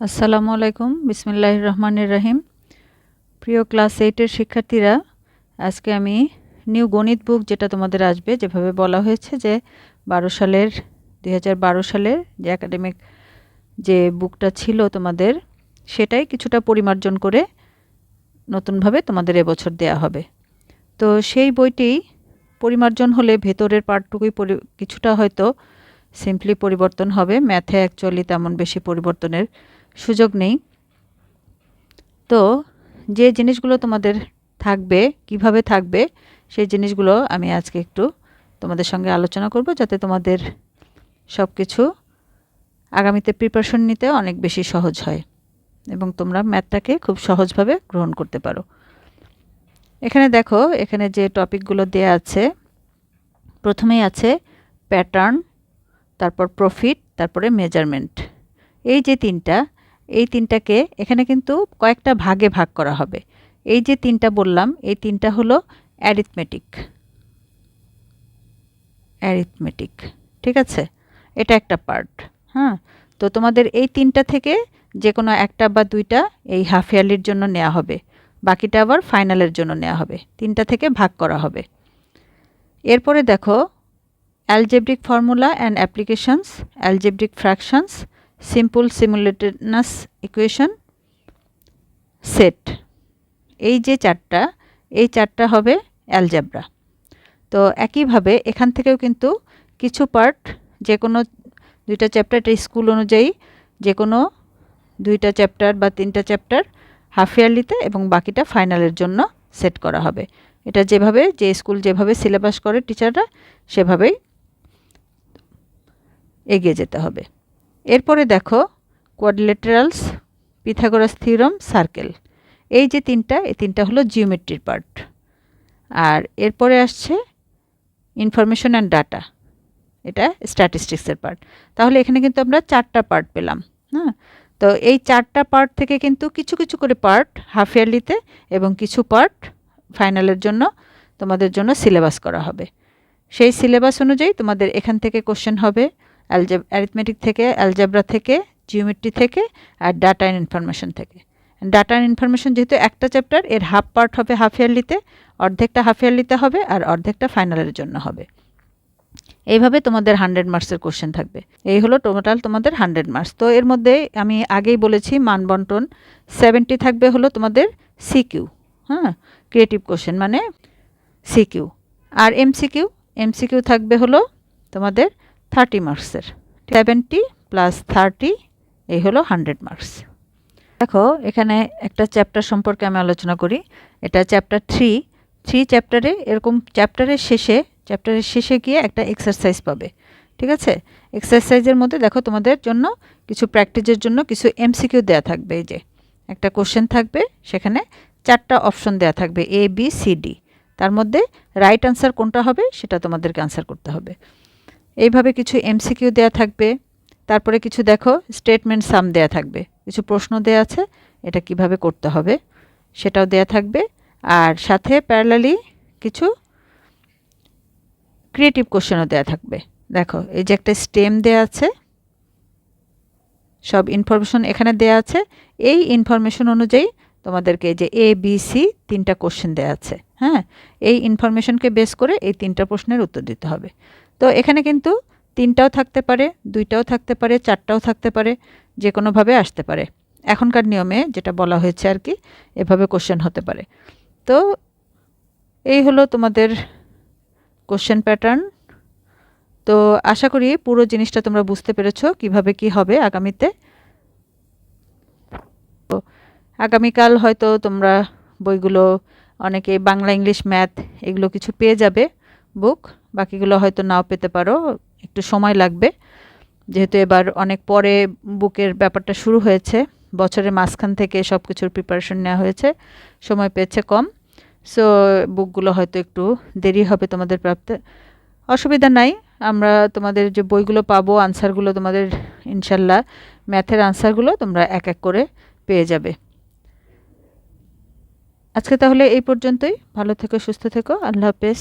আসসালামু আলাইকুম। বিসমিল্লাহ রহমানের রাহিম। প্রিয় ক্লাস এইটের শিক্ষার্থীরা, আজকে আমি নিউ গণিত বুক যেটা তোমাদের আসবে, যেভাবে বলা হয়েছে যে বারো সালের, দুই হাজার বারো সালের যে একাডেমিক যে বুকটা ছিল তোমাদের, সেটাই কিছুটা পরিমার্জন করে নতুনভাবে তোমাদের এবছর দেয়া হবে। তো সেই বইটি পরিমার্জন হলে ভেতরের পার্টটুকুই কিছুটা হয়তো সিম্পলি পরিবর্তন হবে। ম্যাথে অ্যাকচুয়ালি তেমন বেশি পরিবর্তনের সুযোগ নেই। তো যে জিনিসগুলো তোমাদের থাকবে, কীভাবে থাকবে, সেই জিনিসগুলো আমি আজকে একটু তোমাদের সঙ্গে আলোচনা করব যাতে তোমাদের সব কিছু আগামীতে প্রিপারেশন নিতে অনেক বেশি সহজ হয় এবং তোমরা ম্যাথটাকে খুব সহজভাবে গ্রহণ করতে পারো। এখানে দেখো, এখানে যে টপিকগুলো দেয়া আছে, প্রথমেই আছে প্যাটার্ন তারপর প্রফিট তারপরে মেজারমেন্ট এই যে তিনটা এই তিনটাকে এখানে কিন্তু কয়েকটা ভাগে ভাগ করা হবে। এই যে তিনটা বললাম, এই তিনটা হলো অ্যারিথমেটিক অ্যারিথমেটিক ঠিক আছে? এটা একটা পার্ট হ্যাঁ? তো তোমাদের এই তিনটা থেকে যে কোনো একটা বা দুইটা এই হাফ ইয়ারলির জন্য নেওয়া হবে। বাকিটা আবার ফাইনালের জন্য নেওয়া হবে। তিনটা থেকে ভাগ করা হবে। এরপরে দেখো algebraic formula and applications algebraic fractions simple simultaneous equation set এই যে চারটা, এই চারটা হবে অ্যালজাবরা তো একইভাবে এখান থেকেও কিন্তু কিছু পার্ট যে কোনো দুইটা চ্যাপ্টার এটা স্কুল অনুযায়ী যে কোনো দুইটা চ্যাপ্টার বা তিনটা চ্যাপ্টার হাফ ইয়ারলিতে এবং বাকিটা ফাইনালের জন্য সেট করা হবে। এটা যেভাবে, যে স্কুল যেভাবে সিলেবাস করে টিচাররা সেভাবেই এগিয়ে যেতে হবে। এরপরে দেখো কোয়াডলেটারালস পিথাগোরাস থিওরাম সার্কেল এই যে তিনটা, এই তিনটা হলো জিওমেট্রির পার্ট আর এরপরে আসছে ইনফরমেশন অ্যান্ড ডাটা এটা স্ট্যাটিস্টিক্সের পার্ট তাহলে এখানে কিন্তু আমরা চারটা পার্ট পেলাম হ্যাঁ? তো এই চারটা পার্ট থেকে কিন্তু কিছু কিছু করে পার্ট হাফ ইয়ারলিতে এবং কিছু পার্ট ফাইনালের জন্য তোমাদের জন্য সিলেবাস করা হবে। সেই সিলেবাস অনুযায়ী তোমাদের এখান থেকে কোশ্চেন হবে। অ্যালজেব অ্যারিথমেটিক থেকে অ্যালজেব্রা থেকে জিওমেট্রি থেকে, আর ডাটা অ্যান্ড ইনফরমেশন থেকে। ডাটা অ্যান্ড ইনফরমেশন যেহেতু একটা চ্যাপ্টার এর হাফ পার্ট হবে হাফ ইয়ারলিতে অর্ধেকটা হাফ ইয়ারলিতে হবে, আর অর্ধেকটা ফাইনালের জন্য হবে। এইভাবে তোমাদের হান্ড্রেড মার্কসের কোশ্চেন থাকবে। এই হলো টোটাল তোমাদের হান্ড্রেড মার্কস তো এর মধ্যে আমি আগেই বলেছি মানবন্টন সেভেন্টি থাকবে হলো তোমাদের সিকিউ হ্যাঁ? ক্রিয়েটিভ কোশ্চেন মানে সিকিউ আর এমসিকিউ এমসিকিউ থাকবে হলো তোমাদের থার্টি মার্কসের সেভেন্টি প্লাস থার্টি এই হলো হান্ড্রেড মার্কস দেখো, এখানে একটা চ্যাপ্টার সম্পর্কে আমি আলোচনা করি। এটা চ্যাপ্টার থ্রি থ্রি চ্যাপ্টারে এরকম চ্যাপ্টারের শেষে চ্যাপ্টারের শেষে গিয়ে একটা এক্সারসাইজ পাবে। ঠিক আছে? এক্সারসাইজের মধ্যে দেখো তোমাদের জন্য কিছু প্র্যাকটিসের জন্য কিছু এমসিকিউ দেওয়া থাকবে। এই যে, একটা কোশ্চেন থাকবে, সেখানে চারটা অপশন দেওয়া থাকবে এ বি সি ডি তার মধ্যে রাইট আনসার কোনটা হবে, সেটা তোমাদেরকে আনসার করতে হবে। এইভাবে কিছু এমসিকিউ দেয়া থাকবে, তারপরে কিছু দেখো স্টেটমেন্ট সাম দেয়া থাকবে। কিছু প্রশ্ন দেয়া আছে, এটা কীভাবে করতে হবে সেটাও দেয়া থাকবে। আর সাথে প্যারালালি কিছু ক্রিয়েটিভ কোশ্চেনও দেয়া থাকবে। দেখো, এই যে একটা স্টেম দেয়া আছে, সব ইনফরমেশন এখানে দেয়া আছে। এই ইনফরমেশন অনুযায়ী তোমাদেরকে যে এ বি সি তিনটা কোশ্চেন দেয়া আছে। হ্যাঁ এই ইনফরমেশনকে বেস করে এই তিনটা প্রশ্নের উত্তর দিতে হবে। তো এখানে কিন্তু তিনটাও থাকতে পারে, দুইটাও থাকতে পারে, চারটাও থাকতে পারে, যে কোনোভাবে আসতে পারে। এখনকার নিয়মে যেটা বলা হয়েছে আর কি, এভাবে কোশ্চেন হতে পারে। তো এই হলো তোমাদের কোশ্চেন প্যাটার্ন তো আশা করি পুরো জিনিসটা তোমরা বুঝতে পেরেছ কীভাবে কি হবে আগামীতে। আগামীকাল হয়তো তোমরা বইগুলো অনেকে বাংলা, ইংলিশ, ম্যাথ এগুলো কিছু পেয়ে যাবে বুক, বাকিগুলো হয়তো নাও পেতে পারো, একটু সময় লাগবে। যেহেতু এবার অনেক পরে বুকের ব্যাপারটা শুরু হয়েছে, বছরের মাঝখান থেকে সব কিছুর প্রিপারেশন নেওয়া হয়েছে, সময় পেয়েছে কম। সো বুকগুলো হয়তো একটু দেরি হবে তোমাদের প্রাপ্তে। অসুবিধা নাই, আমরা তোমাদের যে বইগুলো পাবো আনসারগুলো তোমাদের, ইনশাল্লাহ, ম্যাথের আনসারগুলো তোমরা এক এক করে পেয়ে যাবে। আজকে তাহলে এই পর্যন্তই। ভালো থেকো সুস্থ থেকো। আল্লাহ হাফেজ।